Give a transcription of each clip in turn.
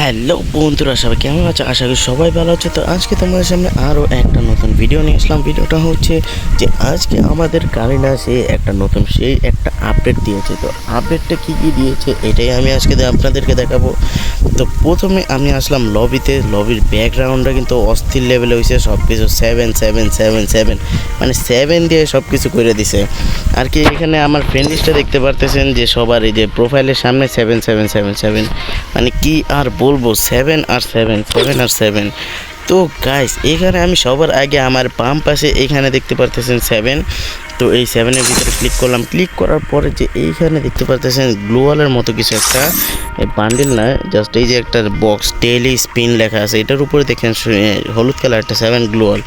Hello বন্ধুরা, সবাই কেমন আছো? আশা করি সবাই ভালো আছে। তো আজকে তোমাদের সামনে আরও একটা নতুন ভিডিও নিয়ে আসলাম। ভিডিওটা হচ্ছে যে আজকে আমাদের কারিনা সে একটা নতুন, সেই একটা আপডেট দিয়েছে। তো আপডেটটা কী কী দিয়েছে, এটাই আমি আজকে আপনাদেরকে দেখাবো। তো প্রথমে আমি আসলাম লবিতে লবির ব্যাকগ্রাউন্ডটা কিন্তু অস্থির লেভেলে হয়েছে সব কিছু সেভেন সেভেন সেভেন সেভেন মানে সেভেন দিয়ে সব কিছু করে দিছে। আর কি এখানে আমার ফ্রেন্ড লিস্টে দেখতে পারতেছেন যে সবার এই যে প্রোফাইলের সামনে সেভেন সেভেন সেভেন সেভেন মানে কি আর বলব সেভেন আর সেভেন সেভেন আর সেভেন তো গাইস এখানে আমি সবার আগে আমার বাম পাশে এখানে দেখতে পারতেছেন সেভেন তো এই সেভেনের ভিতরে ক্লিক করলাম। ক্লিক করার পরে যে এইখানে দেখতে পারতেছেন গ্লোয়ালের মতো কিছু একটা। বান্ডিল না জাস্ট এই যে একটা বক্স ডেইলি স্পিন লেখা আছে, এটার উপরে দেখেন হলুদ কালার একটা সেভেন গ্লোয়াল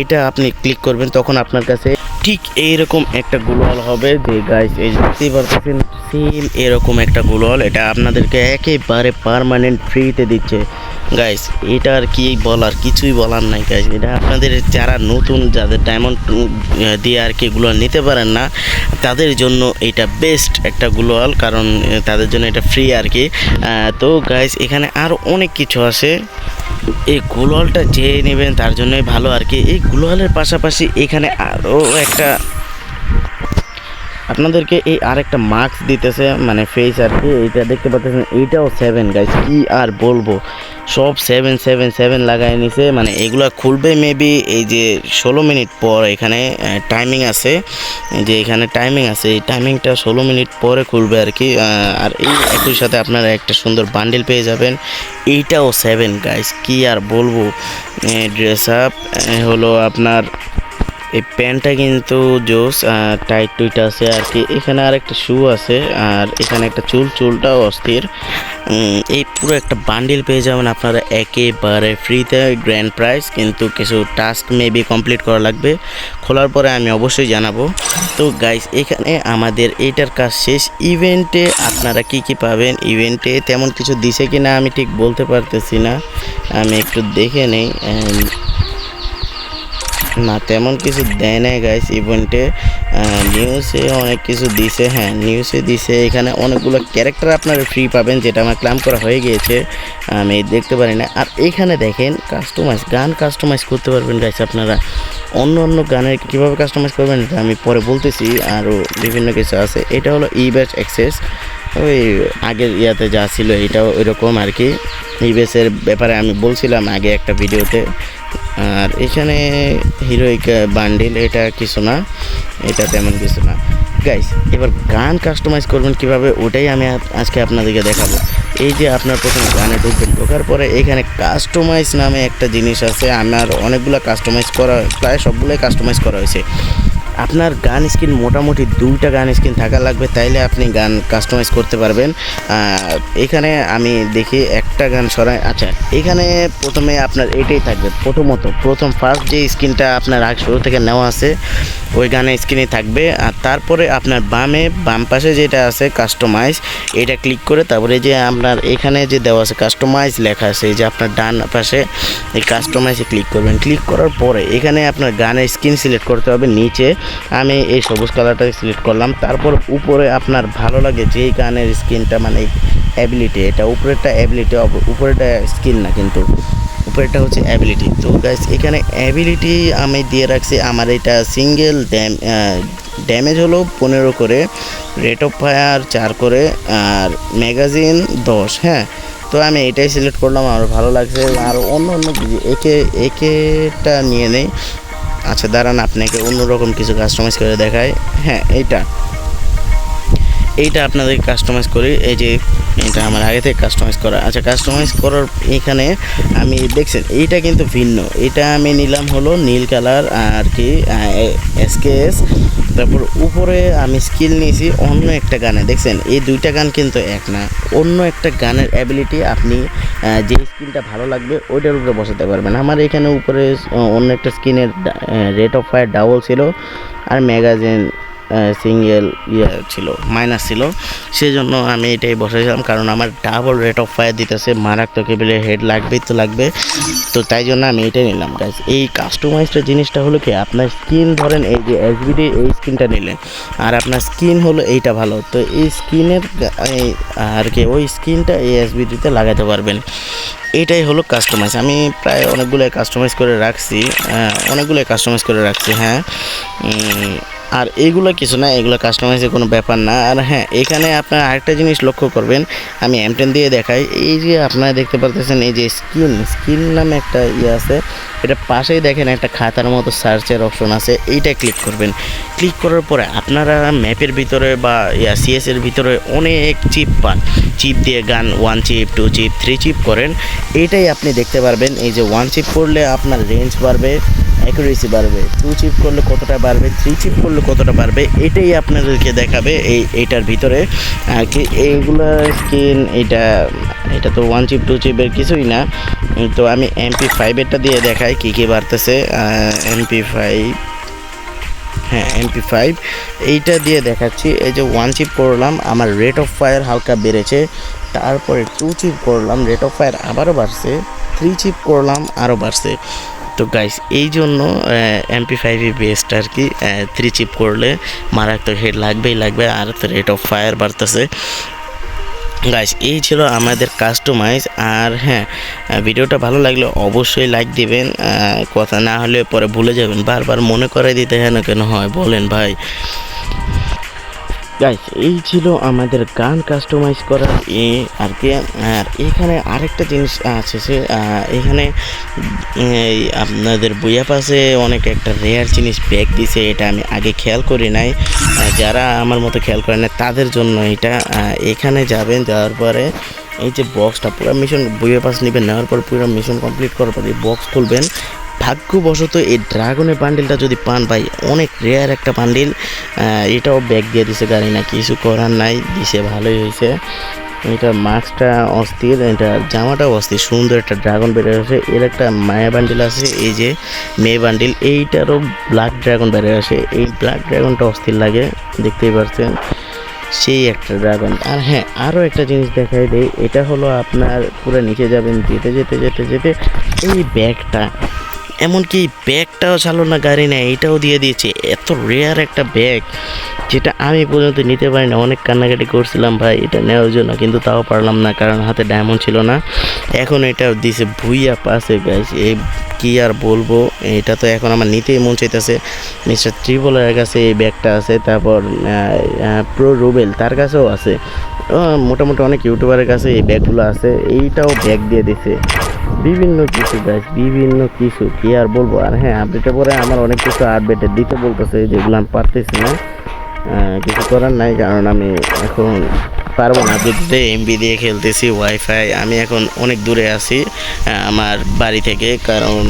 এটা আপনি ক্লিক করবেন, তখন আপনার কাছে ঠিক এইরকম একটা গ্লোয়াল হবে যে গাইস এই দেখতেই পারতেছেন সেম এরকম একটা গ্লোয়াল এটা আপনাদেরকে একেবারে পারমানেন্ট ফ্রিতে দিচ্ছে। গাইস এটা আর কি বলার? কিছুই বলার নাই গাইস এটা আপনাদের যারা নতুন, যাদের ডায়মন্ড দিয়ে আর কি গ্লোয়াল নিতে পারেন না, তাদের জন্য এটা বেস্ট একটা গ্লোয়াল কারণ তাদের জন্য এটা ফ্রি আর কি। তো গাইস এখানে আরও অনেক কিছু আছে। এই গ্লোয়ালটা যে নেবেন, তার জন্যই ভালো আর কি। এই গ্লোয়ালের পাশাপাশি এখানে আরও একটা আপনাদেরকে এই আরেকটা মাস্ক দিতেছে মানে ফেস আর কি, এইটা দেখতে পাচ্ছেন, এইটাও সেভেন গাইস কি আর বলব? সব সেভেন সেভেন সেভেন লাগাই নিছে মানে এগুলা খুলবে মেবি এই যে ষোলো মিনিট পর এখানে টাইমিং আছে যে এখানে টাইমিং আছে, এই টাইমিংটা ষোলো মিনিট পরে খুলবে আর কি আর এই একই সাথে আপনারা একটা সুন্দর বান্ডিল পেয়ে যাবেন, এইটাও সেভেন গাইস কি আর বলব? ড্রেস আপ হলো আপনার এই প্যান্টটা কিন্তু জোস টাইট টুইট আছে আর কি। এখানে আর একটা শু আছে, আর এখানে একটা চুল, চুলটাও অস্থির। এই পুরো একটা বান্ডিল পেয়ে যাবেন আপনারা একেবারে ফ্রিতে গ্র্যান্ড প্রাইস কিন্তু কিছু টাস্ক মেবি কমপ্লিট করা লাগবে। খোলার পরে আমি অবশ্যই জানাব। তো গাইস এখানে আমাদের এইটার কাজ শেষ। ইভেন্টে আপনারা কি কি পাবেন? ইভেন্টে তেমন কিছু দিছে কিনা আমি ঠিক বলতে পারতেছি না। আমি একটু দেখে নেই। না, তেমন কিছু দেয় নাই গাইস ইভেন্টে নিউজে অনেক কিছু দিছে হ্যাঁ নিউজে দিছে। এখানে অনেকগুলো ক্যারেক্টার আপনারা ফ্রি পাবেন, যেটা আমার ক্লাম করা হয়ে গিয়েছে। আমি দেখতে পারি না। আর এখানে দেখেন কাস্টমাইজ গান কাস্টমাইজ করতে পারবেন গাইস আপনারা। অন্য অন্য গানের কীভাবে কাস্টমাইজ করবেন, এটা আমি পরে বলতেছি। আরও বিভিন্ন কিছু আছে। এটা হলো ই ব্যাচ অ্যাক্সেস ওই আগের ইয়াতে যা ছিল, এটাও ওইরকম আর কি। ইবেসের ব্যাপারে আমি বলছিলাম আগে একটা ভিডিওতে। আর এখানে হিরোইক, বান্ডিল, এটা কিছু না, এটা তেমন কিছু না। গাইস এবার গান কাস্টমাইজ করবেন কীভাবে, ওটাই আমি আজকে আপনাদেরকে দেখাবো। এই যে আপনার প্রথমে গানে ঢুকবেন, ঢোকার পরে এখানে কাস্টমাইজ নামে একটা জিনিস আছে। আমার অনেকগুলো কাস্টমাইজ করা, প্রায় সবগুলোই কাস্টমাইজ করা হয়েছে। আপনার গান স্ক্রিন মোটামুটি দুইটা গান স্ক্রিন থাকা লাগবে, তাইলে আপনি গান কাস্টমাইজ করতে পারবেন। এখানে আমি দেখি একটা গান সরাই আচ্ছা এখানে প্রথমে আপনার এটাই থাকবে প্রথমত, প্রথম ফার্স্ট যে স্ক্রিনটা আপনার শুরু থেকে নেওয়া আছে ওই গানের স্ক্রিনে থাকবে। আর তারপরে আপনার বামে, বাম পাশে যেটা আছে কাস্টমাইজ এটা ক্লিক করে তারপরে যে আপনার এখানে যে দেওয়া আছে কাস্টমাইজ লেখা আছে যে আপনার ডান পাশে এই কাস্টমাইজে ক্লিক করবেন। ক্লিক করার পরে এখানে আপনার গানের স্ক্রিন সিলেক্ট করতে হবে, নিচে আমি এই সবুজ কালারটা সিলেক্ট করলাম। তারপর উপরে আপনার ভালো লাগে যেই গানের স্ক্রিনটা মানে অ্যাবিলিটি এটা উপরেরটা অ্যাবিলিটি উপরেরটা স্কিল না কিন্তু। উপরেরটা হচ্ছে অ্যাবিলিটি তো গাইস এখানে অ্যাবিলিটি আমি দিয়ে রাখছি আমার এটা সিঙ্গেল ড্যাম ড্যামেজ হলো পনেরো করে রেট অফ ফায়ার চার করে, আর ম্যাগাজিন দশ হ্যাঁ? তো আমি এটাই সিলেক্ট করলাম, আমার ভালো লাগছে। আর অন্য অন্য একে, একেটা নিয়ে নেই। আচ্ছা দাঁড়ান, আপনাকে অন্যরকম কিছু কাস্টমাইজ করে দেখায় হ্যাঁ এইটা। এইটা আপনাদের কাস্টমাইজ করি। এই যে এটা আমার আগে থেকে কাস্টমাইজ করা। আচ্ছা কাস্টমাইজ করার এখানে আমি দেখছেন, এইটা কিন্তু ভিন্ন। এটা আমি নিলাম হলো নীল কালার আর কি এসকেএস তারপর উপরে আমি স্কিল নিয়েছি অন্য একটা গানে। দেখছেন, এই দুইটা গান কিন্তু এক না। অন্য একটা গানের অ্যাবিলিটি আপনি যে স্কিনটা ভালো লাগবে, ওইটার উপরে বসাতে পারবেন। আমার এখানে উপরে অন্য একটা স্কিনের রেট অফ ফায়ার ডাবল ছিল। আর ম্যাগাজিন সিঙ্গেল ইয়ে ছিল মাইনাস ছিল। সেই জন্য আমি এটাই বসাইছিলাম কারণ আমার ডাবল রেট অফ ফায়ার দিতেছে, মারাত্মক কেবিলের হেড লাগবেই তো লাগবে। তো তাই জন্য আমি এটাই নিলাম গাইজ এই কাস্টমাইজটা জিনিসটা হলো কি, আপনার স্কিন ধরেন এই যে এসবিডি এই স্কিনটা নিলেন, আর আপনার স্কিন হলো এইটা ভালো। তো এই স্কিনের আর কি, ওই স্কিনটা এই এসবিডিতে লাগাতে পারবেন। এটাই হলো কাস্টমাইজ আমি প্রায় অনেকগুলো কাস্টমাইজ করে রাখছি অনেকগুলো কাস্টমাইজ করে রাখছি হ্যাঁ। আর এইগুলো কিছু না, এগুলো কাস্টমাইজের কোনো ব্যাপার না। আর হ্যাঁ এখানে আপনারা আরেকটা জিনিস লক্ষ্য করবেন, আমি এমটেন দিয়ে দেখাই। এই যে আপনারা দেখতে পারতেছেন, এই যে স্কিন স্কিন নামে একটা ইয়ে আছে। এটা পাশেই দেখেন একটা খাতার মতো সার্চের অপশন আছে, এইটা ক্লিক করবেন। ক্লিক করার পরে আপনারা ম্যাপের ভিতরে বা ইয়া সিএস এর ভিতরে অনেক চিপ পান। চিপ দিয়ে gun one chip two chip three chip করেন। এটাই আপনি দেখতে পারবেন, এই যে ওয়ান চিপ করলে আপনার রেঞ্জ বাড়বে। অ্যাকুরেসি বাড়বে টু চিপ করলে কতটা বাড়বে থ্রি চিপ করলে কতটা বাড়বে, এটাই আপনাদেরকে দেখাবে এই এইটার ভিতরে। কি এইগুলো স্কিন এটা এটা তো ওয়ান চিপ টু চিপের কিছুই না। তো আমি এমপি ফাইভেরটা দিয়ে দেখাই কী কী বাড়তেছে। এমপি ফাইভ হ্যাঁ এমপি ফাইভ এইটা দিয়ে দেখাচ্ছি। এই যে ওয়ান চিপ করলাম, আমার রেট অফ ফায়ার হালকা বেড়েছে। তারপরে টু চিপ করলাম রেট অফ ফায়ার আবারও বাড়ছে। থ্রি চিপ করলাম, আরও বাড়ছে। তো গাইস এই জন্য এমপি ফাইভই বেস্ট আর কি থ্রি চিপ করলে মারাত্মক হেড লাগবেই লাগবে আর রেট অফ ফায়ার বাড়তেছে। গাইস এই ছিল আমাদের কাস্টমাইজ আর হ্যাঁ ভিডিওটা ভালো লাগলে অবশ্যই লাইক দিবেন কথা না হলে পরে ভুলে যাবেন, বারবার মনে করে দিতে হেন কেন? হয়, বলেন ভাই। গাইস এই ছিল আমাদের গান কাস্টমাইজ করার এ আর কি, আর এখানে আরেকটা জিনিস আছে সে এখানে আপনাদের বইয়া পাশে অনেক একটা রেয়ার জিনিস ব্যাগ দিছে, এটা আমি আগে খেয়াল করি নাই। যারা আমার মতো খেয়াল করে না তাদের জন্য এটা এখানে যাবেন, যাওয়ার পরে এই যে বক্সটা পুরো মিশন বইয়ের পাশ নেবেন, নেওয়ার পর পুরো মিশন কমপ্লিট করার পর এই বক্স খুলবেন। ভাগ্যবশত এই ড্রাগনের বান্ডিলটা যদি পান ভাই, অনেক রেয়ার একটা বান্ডিল এটাও ব্যাগ দিয়ে দিছে গাড়ি না, কিছু করার নাই, দিছে ভালোই হয়েছে। এটা মাস্কটা অস্থির, এটা জামাটাও অস্থির, সুন্দর একটা ড্রাগন বেড়ে হয়েছে এর একটা মায়া বান্ডিল আছে, এই যে মেয়ে বান্ডিল এইটারও ব্ল্যাক ড্রাগন বেড়ে আসে এই ব্ল্যাক ড্রাগনটা অস্থির লাগে, দেখতেই পাচ্ছেন সেই একটা ড্রাগন আর হ্যাঁ আরও একটা জিনিস দেখাই দেই, এটা হলো আপনার পুরো নিচে যাবেন, যেতে যেতে যেতে যেতে, এই ব্যাগটা এমনকি ব্যাগটাও চালো না, গাড়ি নেয়, এটাও দিয়ে দিয়েছে। এত রেয়ার একটা ব্যাগ যেটা আমি পর্যন্ত নিতে পারি না অনেক কান্নাকাটি করছিলাম ভাই, এটা নেওয়ার জন্য, কিন্তু তাও পারলাম না, কারণ হাতে ডায়মন্ড ছিল না। এখন এটা দিছে ভুইয়া পাশে গাইস এই কি আর বলব, এটা তো এখন আমার নিতেই মন চাইতেছে। মিস্টার ত্রিপলের কাছে এই ব্যাগটা আছে, তারপর প্রো রুবেল তার কাছেও আছে। মোটামুটি অনেক ইউটিউবারের কাছে এই ব্যাগগুলো আছে, এইটাও ব্যাগ দিয়ে দিছে। বিভিন্ন কিছু গাছ বিভিন্ন কিছু, কি আর বলব? আর হ্যাঁ আপডেটে পরে আমার অনেক কিছু আপডেটে দিতে বলতেছে, যেগুলো আমি পারতেছি না। কিছু করার নাই, কারণ আমি এখন পারব না। বিদ্যুতে এমবি দিয়ে খেলতেছি ওয়াইফাই আমি এখন অনেক দূরে আছি আমার বাড়ি থেকে, কারণ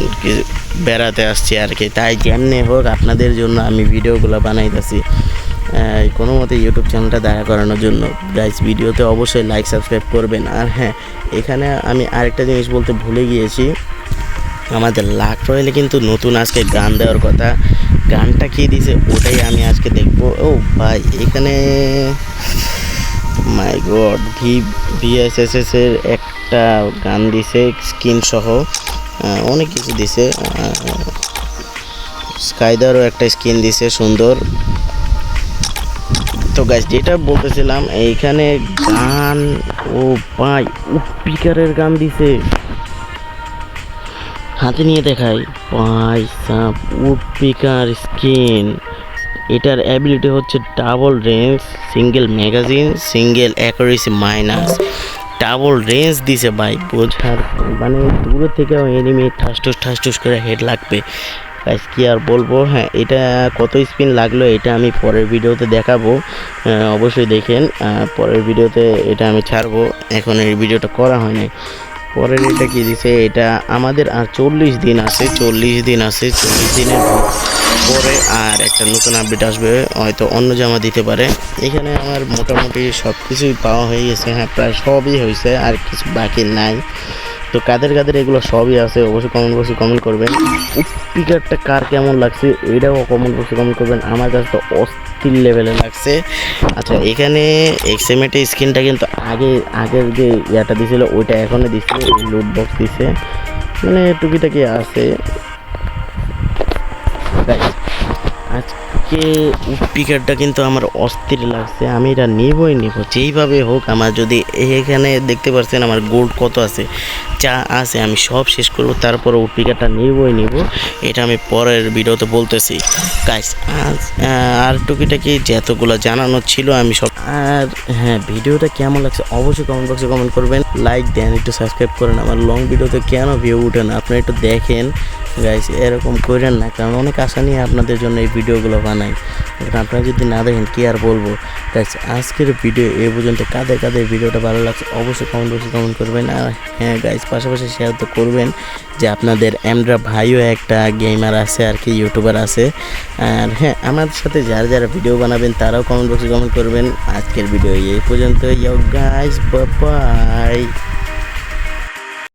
বেড়াতে আসছি আর কি। তাই যেমনি হোক, আপনাদের জন্য আমি ভিডিওগুলো বানাইতেছি। কোনো মতে ইউটিউব চ্যানেলটা দাঁড়া করানোর জন্য। গাইস ভিডিওতে অবশ্যই লাইক সাবস্ক্রাইব করবেন। আর হ্যাঁ এখানে আমি আরেকটা জিনিস বলতে ভুলে গিয়েছি। আমাদের লাক রয়েলে কিন্তু নতুন আজকে গান দেওয়ার কথা। গানটা কি দিছে ওটাই আমি আজকে দেখব। ও ভাই, এখানে মাই গড ভি ভিএসএসএস এর একটা গান দিছে, স্কিন সহ। অনেক কিছু দিছে। স্কাইদারও একটা স্কিন দিছে, সুন্দর। তো গাছ যেটা বলতেছিলাম, এইখানে গান, ও ভাই স্পিকারের গান দিছে। হাতে নিয়ে দেখাই। পাই সাপ উডপিকার স্কিন এটার অ্যাবিলিটি হচ্ছে double range single magazine single accuracy minus double range দিছে ভাই, বোঝার মানে দূরে থেকেও এনিমি ঠাসঠুস ঠাসঠুস করে হেড লাগবে। গাইস কি আর বলব? হ্যাঁ এটা কত স্পিন লাগল এটা আমি পরের ভিডিওতে দেখাবো। অবশ্যই দেখেন। পরের ভিডিওতে এটা আমি ছাড়বো। এখন এই ভিডিওটা করা হয়নি পরের এটা কি দিছে? এটা আমাদের আর চল্লিশ দিন আছে, চল্লিশ দিন আছে, চল্লিশ দিনের পরে আর একটা নতুন আপডেট আসবে। হয়তো অন্য জামা দিতে পারে। এখানে আমার মোটামুটি সব কিছুই পাওয়া হয়ে গেছে। হ্যাঁ প্রায় সবই হয়েছে, আর কিছু বাকি নাই। তো কাদের কাদের এগুলো সবই আছে, অবশ্যই কমেন্ট বক্সে কমেন্ট করবেন। স্পিকারটা কার কেমন লাগছে, এটাও কমেন্ট বক্সে কমেন্ট করবেন। আমার কাছে তো অস্থির লেভেলে লাগছে। আচ্ছা এখানে এক্সএমএটের স্ক্রিনটা কিন্তু আগে, আগের যে ইয়াটা দিছিল, ওইটা এখনও দিচ্ছে লুট বক্স দিছে। মানে টুকিটাকি আছে। আজকে স্পিকারটা কিন্তু আমার অস্থির লাগছে আমি এটা নিবই নিব। যেইভাবে হোক আমার যদি এখানে দেখতে পাচ্ছেন আমার গোল্ড কত আছে যা আছে আমি সব শেষ করব তারপর স্পিকারটা নিবই নিব। এটা আমি পরের ভিডিওতে বলতেছি। আহ, আর টুকিটাকি যতগুলো জানানো ছিল আমি সব আর হ্যাঁ ভিডিওটা কেমন লাগছে অবশ্যই কমেন্ট বক্সে কমেন্ট করবেন। লাইক দেন একটু সাবস্ক্রাইব করেন। আমার লং ভিডিওতে কেন ভিউ উঠে না? আপনি একটু দেখেন। গাইস এরকম করেন না, কারণ অনেক আশা নিয়ে আপনাদের জন্য এই ভিডিওগুলো বানাই। এখন আপনারা যদি না দেখেন, কী আর বলব? গাইস আজকের ভিডিও এই পর্যন্ত। কাদের কাদের ভিডিওটা ভালো লাগছে, অবশ্যই কমেন্ট বক্সে কমেন্ট করবেন। আর হ্যাঁ গাইস পাশাপাশি শেয়ার তো করবেন যে আপনাদের এমড্রা ভাইও একটা গেমার আছে আর কি ইউটিউবার আছে। আর হ্যাঁ আমাদের সাথে যারা যারা ভিডিও বানাবেন, তারাও কমেন্ট বক্সে কমেন্ট করবেন। আজকের ভিডিও এই পর্যন্ত। Guys bye